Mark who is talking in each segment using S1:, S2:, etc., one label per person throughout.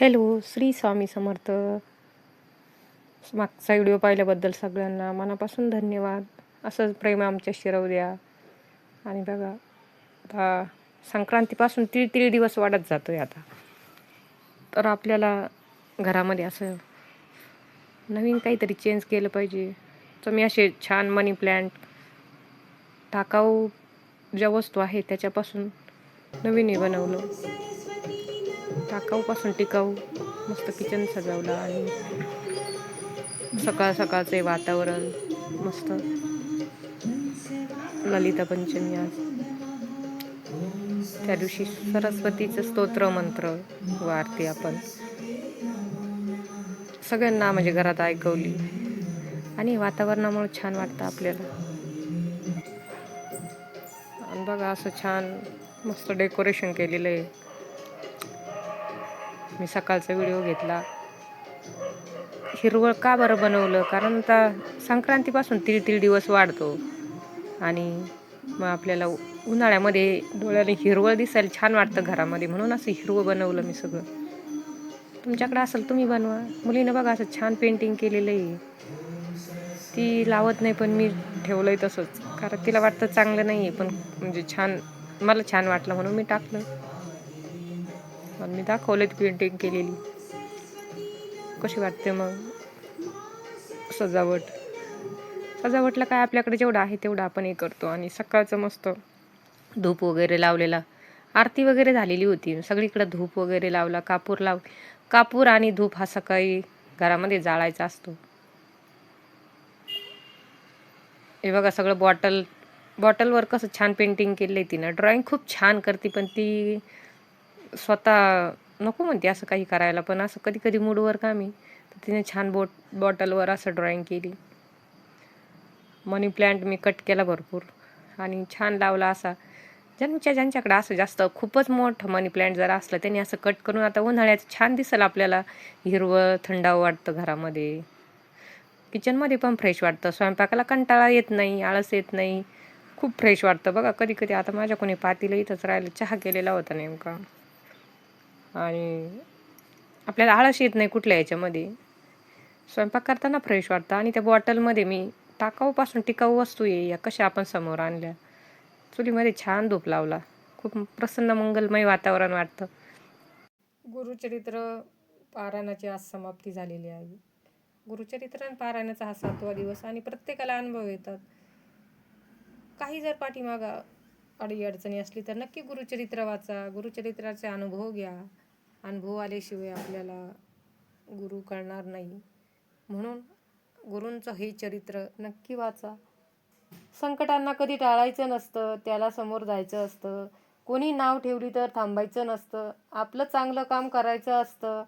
S1: Hello Shri Swami Samarth. मागचा video पाहिल्याबद्दल सगळ्यांना मनापासून धन्यवाद. असंच प्रेम आमच्याशी राहू द्या. आणि बघा आता संक्रांतीपासून तीळ तीळ दिवस वाढत जातो आहे आता. तर आपल्याला घरामध्ये असं नवीन काहीतरी चेंज केलं पाहिजे. तर मी असे छान मनी प्लॅन्ट टाकाऊ ज्या वस्तू आहे त्याच्यापासून नवीन हे बनवलं. टाकाऊपासून टिकाऊ मस्त किचन सजवलं आणि सकाळ सकाळचे वातावरण मस्त. ललिता पंचमी आज. त्या दिवशी सरस्वतीचं स्तोत्र मंत्र वारती आपण. सगळ्यांना म्हणजे घरात ऐकवली. आणि वातावरणामुळे छान वाटतं आपल्याला. आणि बघा असं छान मस्त डेकोरेशन केलेलं आहे. मी सकाळचा व्हिडिओ घेतला. हिरवळ का बरं बनवलं? कारण आता संक्रांतीपासून तीळ तीळ दिवस वाढतो. आणि मग आपल्याला उन्हाळ्यामध्ये डोळ्याने हिरवळ दिसायला छान वाटतं घरामध्ये. म्हणून असं हिरवं बनवलं मी सगळं. तुमच्याकडे असेल तुम्ही बनवा. मुलीनं बघा असं छान पेंटिंग केलेलं आहे. ती लावत नाही पण मी ठेवलं आहे तसंच. कारण तिला वाटतं चांगलं नाही आहे पण म्हणजे छान मला छान वाटलं म्हणून मी टाकलं. आणि मी दाखवलेत पेंटिंग केलेली. कशी वाटते मग? सजावट. सजावटला काय आपल्याकडे जेवढं आहे तेवढं आपण हे करतो. आणि सकाळचं मस्त धूप वगैरे लावलेला. आरती वगैरे झालेली होती. सगळीकडे धूप वगैरे लावला कापूर लाव कापूर आणि धूप हा सकाळी घरामध्ये जाळायचा असतो. हे बघा सगळं बॉटल बॉटलवर कसं छान पेंटिंग केलं आहे तिनं. ड्रॉइंग खूप छान करते पण ती स्वतः नको म्हणते असं काही करायला पण असं कधी कधी मूडवर का मी तर तिने छान बोट बॉटलवर असं ड्रॉइंग केली. मनी प्लॅन्ट मी कट केला भरपूर. आणि छान लावला असा. ज्यांच्या ज्यांच्याकडे असं जास्त खूपच मोठं मनी प्लॅन्ट जर असलं त्यांनी असं कट करून आता उन्हाळ्यात छान दिसेल आपल्याला. हिरवं थंडावं वाटतं घरामध्ये. किचनमध्ये पण फ्रेश वाटतं. स्वयंपाकाला कंटाळा येत नाही आळस येत नाही. खूप फ्रेश वाटतं. बघा कधी कधी आता माझ्या कोणी पातीला इथंच राहिलं चहा केलेला होता नेमका. आणि आपल्याला आळस येत नाही कुठल्या याच्यामध्ये. स्वयंपाक करताना फ्रेश वाटतं आणि त्या बॉटलमध्ये मी टाकाऊपासून टिकाऊ वस्तू ये या कशा आपण समोर आणल्या. चुलीमध्ये छान धूप लावला. खूप प्रसन्न मंगलमय वातावरण वाटतं. गुरुचरित्र पारायणाची आज समाप्ती झालेली आहे. गुरुचरित्र आणि पारायणाचा हा सातवा दिवस आणि प्रत्येकाला अनुभव येतात. काही जर पाठीमागा अडी अडचणी असली तर नक्की गुरुचरित्र वाचा. गुरुचरित्राचे अनुभव घ्या. अनुभव आल्याशिवाय आपल्याला गुरु कळणार नाही. म्हणून गुरूंचं हे चरित्र नक्की वाचा. संकटांना कधी टाळायचं नसतं त्याला समोर जायचं असतं. कोणी नाव ठेवली तर थांबायचं नसतं. आपलं चांगलं काम करायचं असतं.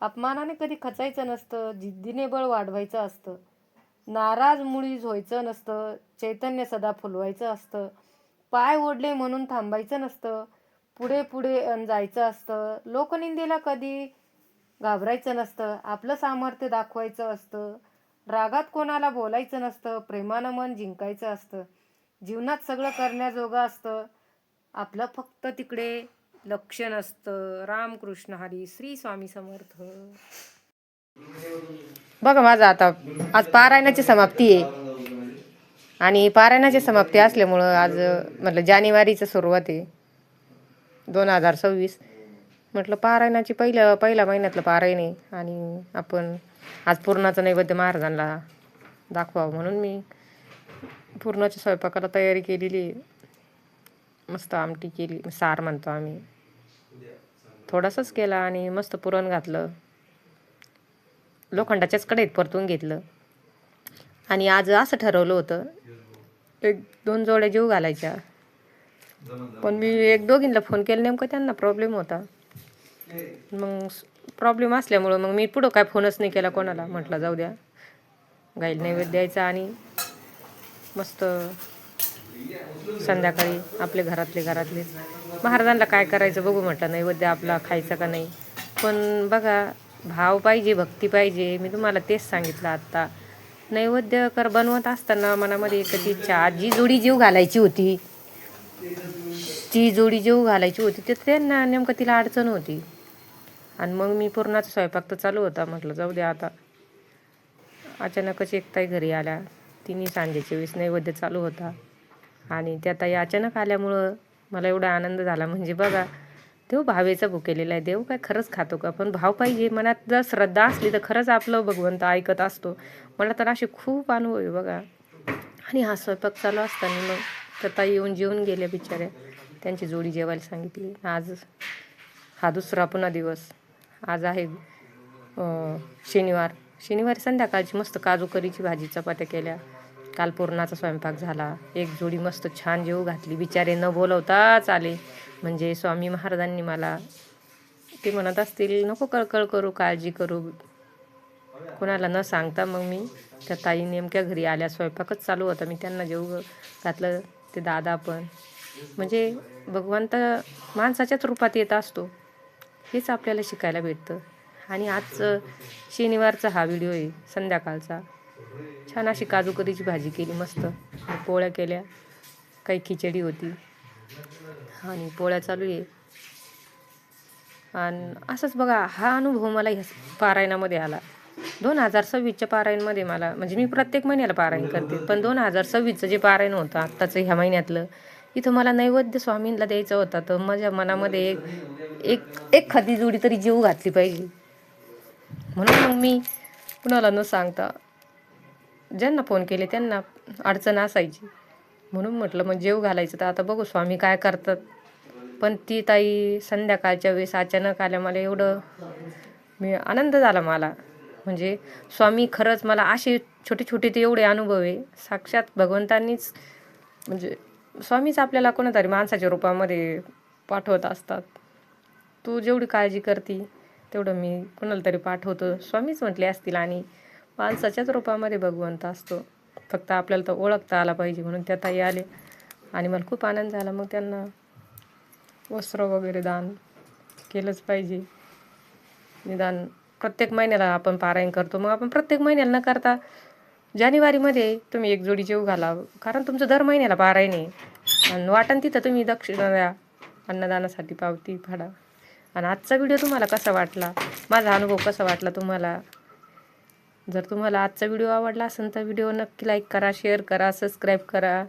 S1: अपमानाने कधी खचायचं नसतं. जिद्दीने बळ वाढवायचं असतं. नाराज मुळीज व्हायचं नसतं. चैतन्य सदा फुलवायचं असतं. पाय ओढले म्हणून थांबायचं नसतं. पुढे पुढे जायचं असतं. लोकनिंदेला कधी घाबरायचं नसतं. आपलं सामर्थ्य दाखवायचं असतं. रागात कोणाला बोलायचं नसतं. प्रेमानं मन जिंकायचं असतं. जीवनात सगळं करण्याजोगं असतं. आपलं फक्त तिकडे लक्ष नसतं. रामकृष्ण हरी श्री स्वामी समर्थ. बघा माझं आता आज पारायणाची समाप्ती आहे. आणि पारायणाची समाप्ती असल्यामुळं आज म्हटलं जानेवारीचं सुरुवात आहे. दोन हजार सव्वीस. म्हटलं पारायणाची पहिलं पहिल्या महिन्यातलं पारायण आहे आणि आपण आज पूर्णाचं नैवेद्य महाराजांना दाखवावं म्हणून मी पूर्णाच्या स्वयंपाकाला तयारी केलेली मस्त आमटी केली सार म्हणतो आम्ही. थोडासाच केला आणि मस्त पुरण घातलं. लोखंडाच्याच कडेत परतून घेतलं. आणि आज असं ठरवलं होतं एक दोन जोड्या जीव घालायच्या. पण मी एक दोघींना फोन केला नेमकं त्यांना प्रॉब्लेम होता. मग प्रॉब्लेम असल्यामुळं मग मी पुढं काय फोनच नाही केला कोणाला. म्हटलं जाऊ द्या. गाईल नैवेद्य द्यायचा आणि मस्त संध्याकाळी आपले घरातले घरातले. महाराजांना काय करायचं बघू म्हटलं नैवेद्य आपला खायचा का नाही. पण बघा भाव पाहिजे भक्ती पाहिजे. मी तुम्हाला तेच सांगितलं आत्ता. नैवेद्य कर बनवत असताना मनामध्ये एकच इच्छा जी जोडी जीव घालायची होती. ती जोडी जेव्हा घालायची होती तर त्यांना नेमकं तिला अडचण होती. आणि मग मी पूर्णाचा स्वयंपाक तर चालू होता म्हटलं जाऊ द्या आता. अचानकच एक ताई घरी आल्या. तिन्ही सांजेचे वीस नैवेद्य चालू होता. आणि त्या ताई अचानक आल्यामुळं मला एवढा आनंद झाला. म्हणजे बघा देव भावेचा भुकेलेला आहे. देव काय खरंच खातो का? पण भाव पाहिजे. मनात जर श्रद्धा असली तर खरंच आपलं भगवंत ऐकत असतो. मला तर असे खूप अनुभव आहे बघा. आणि हा स्वयंपाक चालू असताना मग तर ताई येऊन जेवून गेल्या बिचाऱ्या त्यांची जोडी जेवायला सांगितली. आज हा दुसरा पुन्हा दिवस. आज आहे शनिवार शनिवार. शनिवारी संध्याकाळची मस्त काजू करीची भाजी चपात्या केल्या. काल पूर्णाचा स्वयंपाक झाला. एक जोडी मस्त छान जेऊ घातली. बिचारे न बोलवताच आले. म्हणजे स्वामी महाराजांनी मला ते म्हणत असतील नको कळकळ करू काळजी करू. कोणाला न सांगता मग मी त्या ताई नेमक्या घरी आल्या. स्वयंपाकच चालू होता. मी त्यांना जेऊ घातलं. ते दादा पण. म्हणजे भगवंत माणसाच्याच रूपात येत असतो. हेच आपल्याला शिकायला भेटतं. आणि आज शनिवारचा हा व्हिडिओ आहे संध्याकाळचा. छान अशी काजू करीची भाजी केली मस्त. पोळ्या केल्या. काही खिचडी होती. आणि पोळ्या चालू आहे. आणि असंच बघा हा अनुभव मला ह्या पारायणामध्ये आला. दोन हजार सव्वीसच्या पारायणमध्ये मला म्हणजे मी प्रत्येक महिन्याला पारायण करते. पण दोन हजार सव्वीसचं जे पारायण होतं आत्ताचं ह्या महिन्यातलं इथं मला नैवेद्य स्वामींना द्यायचा होता. तर माझ्या मनामध्ये एक एक एक खादी जोडी तरी जीव घातली पाहिजे. म्हणून मग मी कुणाला न सांगता ज्यांना फोन केले त्यांना अडचण असायची. म्हणून म्हटलं मग जेव घालायचं. तर आता बघू स्वामी काय करतात. पण ती ताई संध्याकाळच्या वेळेस अचानक आल्या. मला एवढं मी आनंद झाला मला. म्हणजे स्वामी खरंच मला असे छोटे छोटे ते एवढे अनुभव आहे. साक्षात भगवंतांनीच म्हणजे स्वामीच आपल्याला कोणातरी माणसाच्या रूपामध्ये पाठवत असतात. तू जेवढी काळजी करती तेवढं मी कोणाला तरी पाठवतो. स्वामीच म्हटले असतील आणि माणसाच्याच रूपामध्ये भगवंत असतो. फक्त आपल्याला तर ओळखता आला पाहिजे म्हणून त्या ताई आले. आणि मला खूप आनंद झाला. मग त्यांना वस्त्र वगैरे दान केलंच पाहिजे. निदान प्रत्येक महिन्याला आपण पारायण करतो. मग आपण प्रत्येक महिन्याला न करता जानेवारीमध्ये तुम्ही एक जोडी जेव घाला कारण तुमचं दर महिन्याला पारायण आहे. आणि वाटण तिथं तुम्ही दक्षिणा द्या अन्नदानासाठी पावती फाडा. आणि आजचा व्हिडिओ तुम्हाला कसा वाटला? माझा अनुभव कसा वाटला तुम्हाला? जर तुम्हाला आजचा व्हिडिओ आवडला असेल तर व्हिडिओ नक्की लाईक करा शेअर करा सबस्क्राईब करा.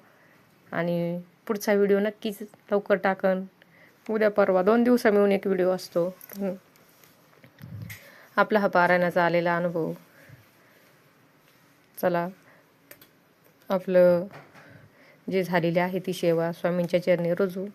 S1: आणि पुढचा व्हिडिओ नक्कीच लवकर टाकन. उद्या परवा दोन दिवसा मिळून एक व्हिडिओ असतो. आपला हा पारायणाचा आलेला अनुभव. चला आपलं जे झालेले आहे ती सेवा स्वामींच्या चरणी रुजू